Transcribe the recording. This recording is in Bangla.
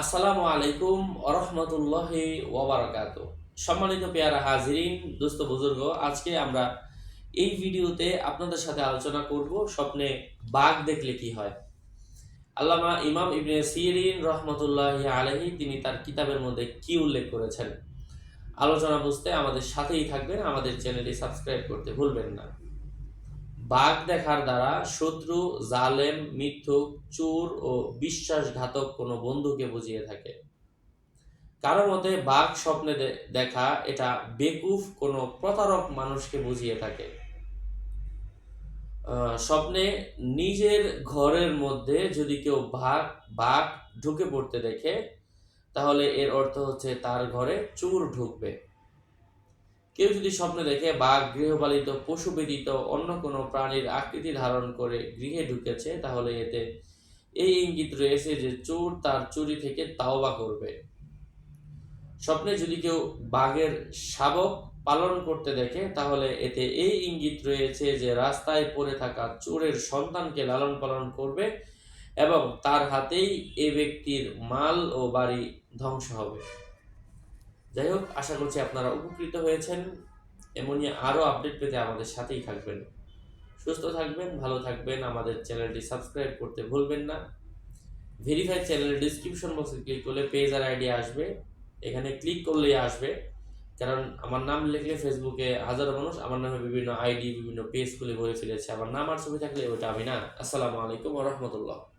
আসসালামু আলাইকুম আরহামতুল্লাহ ওবরাকাত সম্মানিত পেয়ারা হাজিরিন, দোস্ত বুজুর্গ, আজকে আমরা এই ভিডিওতে আপনাদের সাথে আলোচনা করব স্বপ্নে বাঘ দেখলে কি হয়। আল্লামা ইমাম ইবনে সিরিন রহমতুল্লাহ আলহি তিনি তার কিতাবের মধ্যে কি উল্লেখ করেছেন। আলোচনা বুঝতে আমাদের সাথেই থাকবেন, আমাদের চ্যানেলটি সাবস্ক্রাইব করতে ভুলবেন না। বাঘ দেখার দ্বারা শত্রু, জালেম, মিথ্যুক, চোর ও বিশ্বাসঘাতক কোনো বন্ধুকে বুঝিয়ে থাকে। কারও মতে বাঘ স্বপ্নে দেখা এটা বেকুফ কোনো প্রতারক মানুষকে বুঝিয়ে থাকে। স্বপ্নে নিজের ঘরের মধ্যে যদি কেউ বাঘ বাঘ ঢুকে পড়তে দেখে, তাহলে এর অর্থ হচ্ছে তার ঘরে চোর ঢুকবে। কেউ যদি স্বপ্নে দেখে বাঘ গৃহপালিত, পশু ব্যতীত অন্য কোনো প্রাণীর আকৃতি ধারণ করে গৃহে ঢুকেছে, তাহলে এতে এই ইঙ্গিত রয়েছে যে চোর তার চুরি থেকে তাওবা করবে। স্বপ্নে যদি কেউ বাঘের শাবক পালন করতে দেখে, তাহলে এতে এই ইঙ্গিত রয়েছে যে রাস্তায় পড়ে থাকা চোরের সন্তানকে লালন পালন করবে এবং তার হাতেই এ ব্যক্তির মাল ও বাড়ি ধ্বংস হবে। যাই হোক, আশা করছি আপনারা উপকৃত হয়েছেন। এমনই আরও আপডেট পেতে আমাদের সাথেই থাকবেন। সুস্থ থাকবেন, ভালো থাকবেন। আমাদের চ্যানেলটি সাবস্ক্রাইব করতে ভুলবেন না। ভেরিফাই চ্যানেলের ডিসক্রিপশন বক্সে ক্লিক করলে পেজ আর আইডি আসবে। এখানে ক্লিক করলেই আসবে। কারণ আমার নাম লিখলে ফেসবুকে হাজারো মানুষ, আমার নামে বিভিন্ন আইডি বিভিন্ন পেজ খুলে ভরে ফেলেছে। আমার নাম আর ছবি থাকলে ওটা আমি না। আসসালামু আলাইকুম রহমতুল্লাহ।